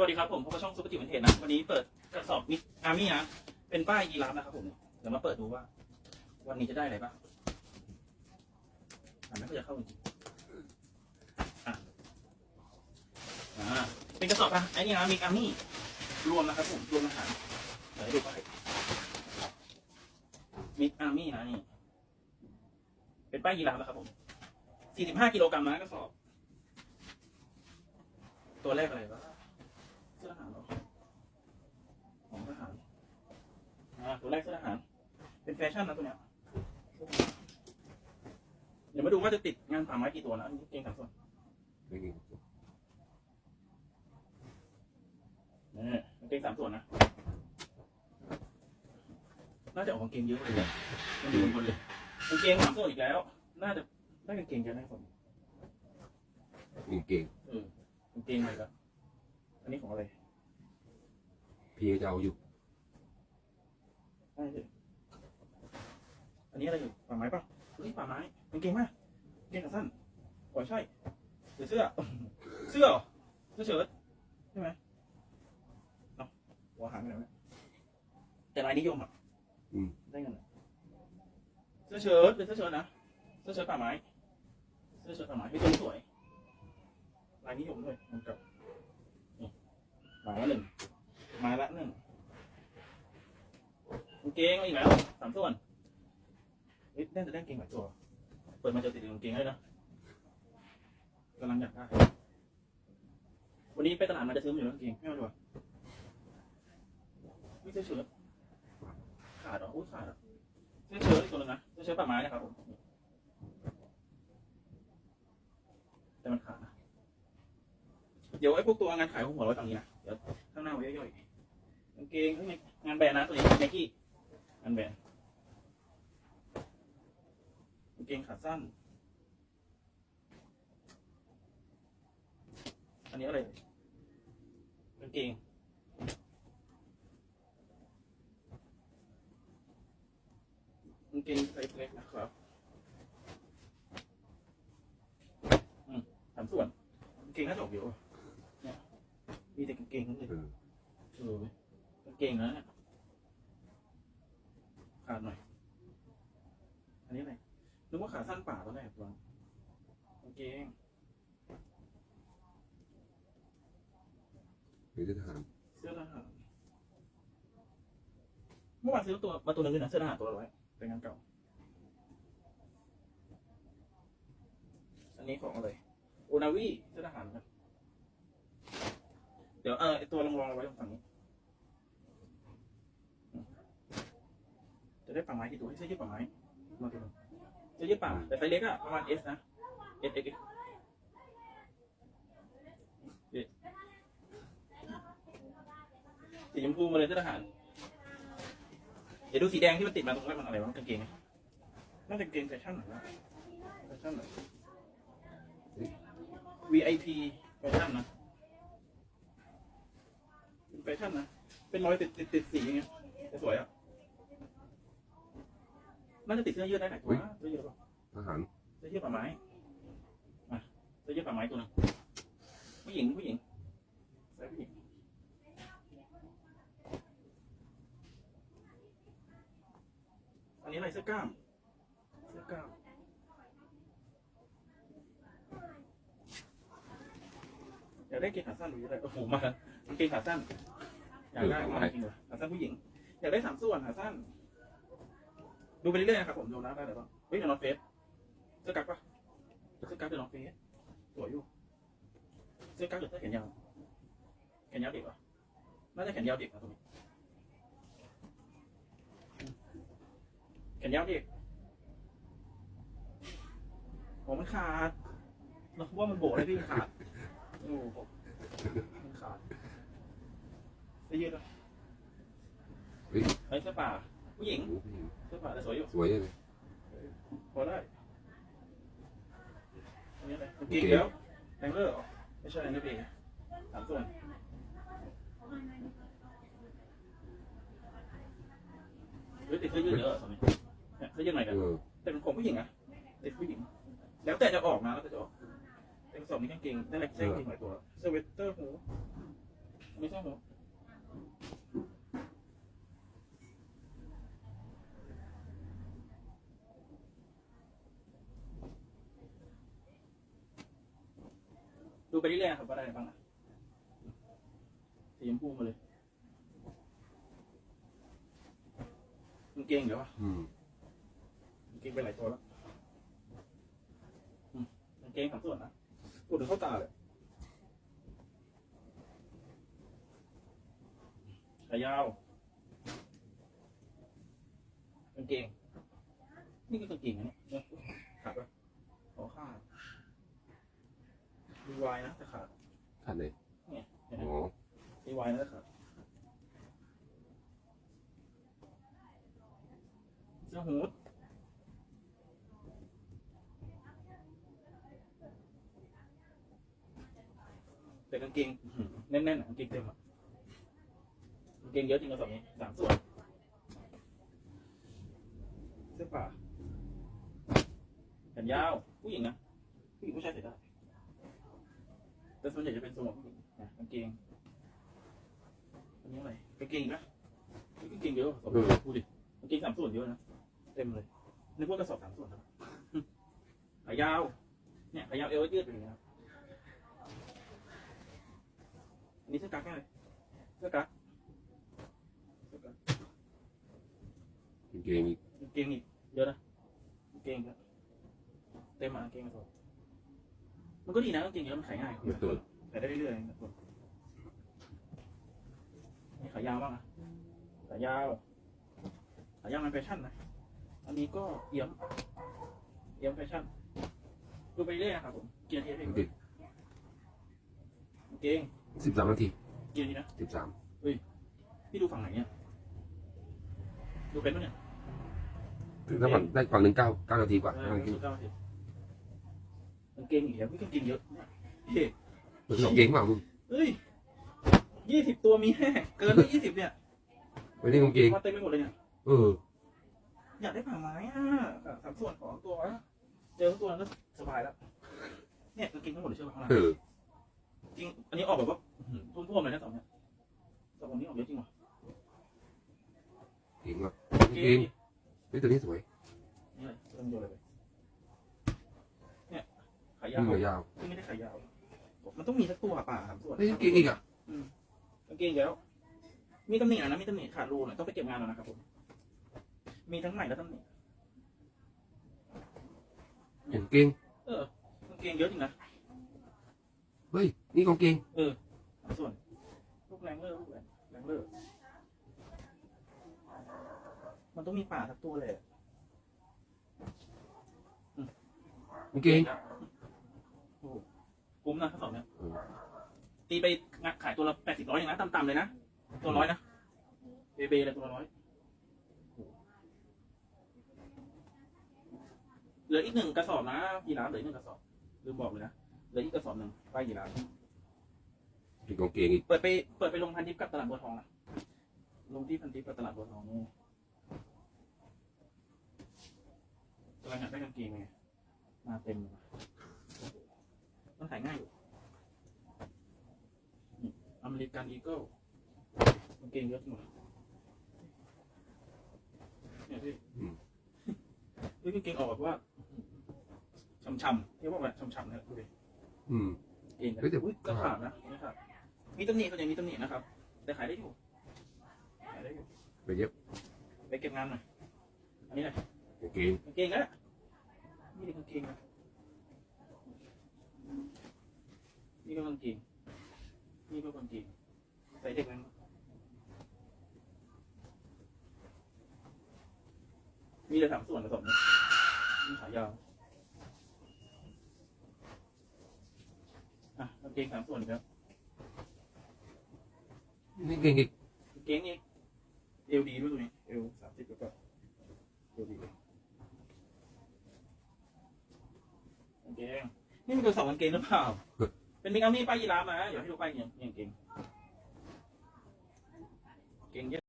สวัสดีครับผมพบกับช่องซุปเปอร์จิ๋ววินเทจนะวันนี้เปิดกระสอบมิกอาร์มี่นะเป็นป้ายยีราฟนะครับผมเดี๋ยวมาเปิดดูว่า วันนี้จะได้อะไรบ้างอ่านไม่ค่อยจะเข้าจริงอะอ่าเป็นกระสอบอะไอ้นี่นะมิกอาร์มี่รวมนะครับผมรวมอาหารเดี๋ยวดูป้ายมิกอาร์มี่นะนี่เป็นป้ายยีราฟนะครับผม45กิโลกรัมนะกระสอบ ตัวแรกอะไรวะเสื้อทหารเหรอของทหาร อ่าตัวแรกเสื้อทหารเป็นแฟชั่นนะตัวเนี้ยเดี๋ยวมาดูว่าจะติดงานป่าไม้กี่ตัวนะอันนี้เกงสามส่วนไม่มีนี่เกงสามส่วนนะน่าจะออกกางเกงเยอะเลยอะมันดูบนๆเลยกางเกงสามส่วนอีกแล้ว น่าจะได้กางเกงเยอะแน่ผมมีเก่งเออกางเกงอะไรละอันนี้ของอะไร พี่จะเอาอยู่ ใช่สิอันนี้อะไรอยู่ป่าไม้ป่ะเฮ้ยป่าไม้กางเกงมากกางเกงขาสั้นโอ้ยใช่หรือเสื้อ เสื้อเหรอเสื้อเชิ้ตใช่ไหมเนาะหัวหางอะไรวะเนี่ยแต่ลายนิยมอะอืมได้เงินอะเสื้อเชิ้ตเป็นเสื้อเชิ้ตนะเสื้อเชิ้ตป่าไม้เสื้อเชิ้ตป่าไม้เป็นตัวนี้สวยลายนิยมด้วยเหมันกับนี่มาละหนึ่ง มาละหนึ่งกาง เกงมาอีกแล้วสามส่วนเฮ้ยน่าจะได้กางเกงหลายตัว เปิดมาเจะติดกางเกงเลยนะกำลังอยากได้วันนี้ไปตลาดมาจะซื้อมาอยู่แล้วกางเกงไม่เอาดีกว่าไม่ใช่เชิ้ตขาดเหรออุ้ยขาดเหรอเสื้อเชิ้ตอีกตัวหนึงนะเสื้อเชิ้ตป่าไม้นะครับผมแต่มันขาดนะเดี๋ยวไอ้พวกตัวงานขายของหัวเราไว้ตรงนี้นะเดี๋ยวข้างหน้าไว้ย่อยๆกางเกงข้างในงานแบรนด์นะตัวนี้ไนกี้ งานแบรนด์กางเกงขาสั้น อันนี้อะไรกางเกงกางเกงไซส์เล็กนะครับอืมสามส่วนกางเกงน่าจะออกเยอะว่ะเนี่ยมีแต่กางเกงทั้งนั้นเลยเออเออกางเกงนะเนี่ย ขาดหน่อย อันนี้อะไรนึกว่าขาสั้นป่าตอนแรกวางกางเกงหรือจะถามเสื้อทหารเมื่อวานซื้อตัวมาตัวหนึงด้วยนะเสื้อทหารตัวละร้อยเป็นงานเก่า อันนี้ของอะไรโอนาวีเสื้อทหารครับเดี๋ยวเออไอตัวรองๆเอาไว้ตรงฝั่งนี้ จะ ได้ป่าไม้กี่ตัวให้เสื้อยืดป่าไม้มาตัวหนึงเสื้อยืดป่าแต่ไซส์เล็กอะประมาณ S นะ S X สีชมพูมาเลยเสื้อทหารเดี๋ยวดูสีแดงที่มันติดมาตรงนั้นมันอะไรวะกางเกงน่าจะกางเกงแฟชั่นหรอวะแฟชั่นเหรอ VIP แฟชั่นนะเป็นแฟชั่นนะเป็นรอยติดติดติดสีอย่างเงี้ยสวยอะ น่าจะติดเสื้อยืดได้หลายตัวนะเสื้อยืดหรือเปล่าทหารเสื้อยืดป่าไม้มาเสื้อยืดป่าไม้ตัวหนึงผู้หญิงผู้หญิงใส่ผู้หญิงอันนี้อะไรเสื้อกล้ามเสื้อกล้ามอยากได้เกงขาสั้นหรืออะไรโอ้โหมากเกงขาสั้นอยากได้มากจริงเลยขาสั้นผู้หญิง อยากได้สามส่วนขาสั้น ดูไปเรื่อยๆนะครับผมดูนะได้เลยป่ะเฮ้ยเดี๋ยวนอนเฟสเสื้อกั๊กปะเสื้อกั๊กเดี๋ยวนอนเฟสสวยอยู่เสื้อกั๊กหรือเสื้อแขนยาวแขนยาวเด็กเหรอน่าจะแขนยาวเด็กนะตรงนี้แขนยาวเด็กโอ้มันขาดเราคิดว่ามันโบกเลยพี่มันขาดโอ้โหมันขาดจะยืดอะเฮ้ยเสื้อป่า ผู้หญิงโอ้ผู้หญิงเสื้อป่าแต่สวยอยู่สวยเลยพอได้อันนี้อะไรกางเกงแล้วแรงเลอร์เหรอไม่ใช่แรงเลอร์เบย์สามส่วนเฮ้ยติดเสื้อยืดเยอะอะตอนนี้เนี่ยเสื้อยืดไหนกันเออแต่เป็นของผู้หญิงอะติดผู้หญิง แล้วแต่จะออกนะแล้วแต่จะออกแต่กระสอบนี้กางเกงได้ไรใช้กางเกงหลายตัวเซเวตเตอร์หูไม่ใช่หมู ดูไปเรื่อยๆครับว่าได้อะไรบ้างอะสีชมพูมาเลยกางเกงเดี๋ยววะอืมกางเกงไปหลายตัวแล้วอืมกางเกงสามส่วนนะพูดถึงเข้าตาเลยขายาวกางเกง นี่ก็กางเกงนะเนี่ยขาดปะอ๋อขาด ดีวายนะแต่ขาดขาดเลยเนี่ยเห็นไหมอ๋อดีวายนะแต่ขาดเสื้อฮูดแต่กางเกงอื้อหือแน่นๆอะกางเกงเต็มอะกางเกงเยอะจริงกระสอบนี้สามส่วนเสื้อป่าแขนยาวผู้หญิงนะผู้หญิงผู้ชายใส่ได้ แต่ส่วนใหญ่จะเป็นทรงของผู้หญิงนะกางเกงอันนี้อะไรกางเกงอีกนะเฮ้ยกางเกงเยอะกว่าสอบพูดดิกางเกงสามส่วนเยอะนะเต็มเลยนึกว่ากระสอบสามส่วนนะขายาว เนี่ยขายาวเอวยืดไปอย่างเงี้ยครับอันนี้เสื้อกั๊กไงเสื้อกั๊กเสื้อกั๊กกางเกงอีกกางเกงอีกเยอะนะกางเกงเยอะเต็มอะกางเกงกระสอบ มันก็ดีนะกางเกงเยอะมันขายง่ายมาตัวขายได้เรื่อยๆนะครับนี่ขายยาวบ้างนะขายยาวขายยาวมันแฟชั่นนะ อันนี้ก็เอี่ยมเอี่ยมแฟชั่นดูไปเรื่อยนะครับผมกี่นาทีเองกางเกงกางเกงสิบสามนาทีกี่นาทีนะสิบสามพี่ดูฝั่งไหนเนี่ยดูเป็นปะเนี่ยถึงถ้าฝั่งได้ฝั่งหนึ่งเก้าเก้านาทีกว่าเอเก้าอนาทีเก้านาทีกางเกงอีกแล้วพี่กางเกงเยอะเฮ้ยมันกางเกงเปล่ามึงเอ้ยยี่สิบตัวมีแน่เกินไปยี่สิบเนี่ยไม่ได้กางเกงมาเต็มไปหมดเลยเนี่ยเอออยากได้ผ้าไม้อะสามส่วนของตัววะเจอทั้งตัวนั้นก็สบายแล้ว เนี่ยกางเกงทั้งหมดเลยเชื่อไหมข้างหลังเออจริงอันนี้ออกแบบว่าอื้อหือท่วมๆเลยนะสองเนี่ยสองคนนี้ออกเยอะจริงว่ะเก่งว่ะกางกางเกเกงงเฮ้ยตัวนี้สวยนี่เลยเริ่มโยนเลยไปเนี่ยขายานี่วเหมือนยาวที่ไม่ได้ขายาว มันต้องมีสักตัวป่าสามส่วนเฮ้ยกางเกงอีกอะกางเกงแล้ว มีตำหนิหน่อยนะมีตำหนิขาดรูหน่อยต้องไปเก็บงานหน่อยนะครับผม มีทั้งใหม่และตำหนิกางเกง เออกางเกงเยอะจริงนะ เฮ้ย นี่กางเกงสามส่วนลูกแรงเลอร์ลูกแรงแรงเลอร์มันต้องมีป่าสักตัวเลยกางเกง โอ้โหคุ้มนะทั้งสองเนี่ยเออตีไปงะขายตัวละแปดสิบร้อยอย่างนะต่ำๆเลยนะ ตัวร้อยนะเบเบเลยตัวละร้อยเหลืออีกหนึ่งกระสอบนะยีราฟเหลืออีกหนึ่งกระสอบลืมบอกเลยนะเหลืออีกกระสอบหนึ่งป้ายยีราฟมีกางเกงอีกเปิดไปเปิดไปลงพันทิปกับตลาดบัวทองนะลงที่พันทิปกับตลาดบัวทองนี่กำลังอยากได้กางเกงไงมาเต็มเลยว่ะมันขายง่ายอยู่นี่อเมริกันอีเกิลกางเกงเยอะจังเลยเนี่ยพี่อืมนี่กางเกงออกแบบว่าช่ำๆเรียกว่าแบบช่ำๆนะดูดิอืมเองนะเฮ้ยแต่อุ๊ยก็ขาดนะไม่ขาดมีตำหนิก็ยังมีตำหนินะครับ แต่ขายได้อยู่ขายได้อยู่ไปเย็บไปเก็บงานหน่อยอันนี้แหละกางเกงกางเกงนะนี่เป็นกางเกงนะ นี่ก็กางเกงนี่ก็กางเกงใส่เด็กนั้นมีแต่สามส่วนผสมนะนี่ขายาวอะกางเกงสามส่วนอีกแล้วนี่กางเกงอีกกางเกงนี่เอวดีด้วยตัวนี้เอวสามสิบแล้วก็เอวดีเลยกางเกงนี่มันตัวสองกางเกงหรือเปล่า เป็นมิกามี่ป้ายยีราฟนะเดี๋ยวให้ดูป้ายเงี้ยเงี้ยเก่งเก่งเยอะ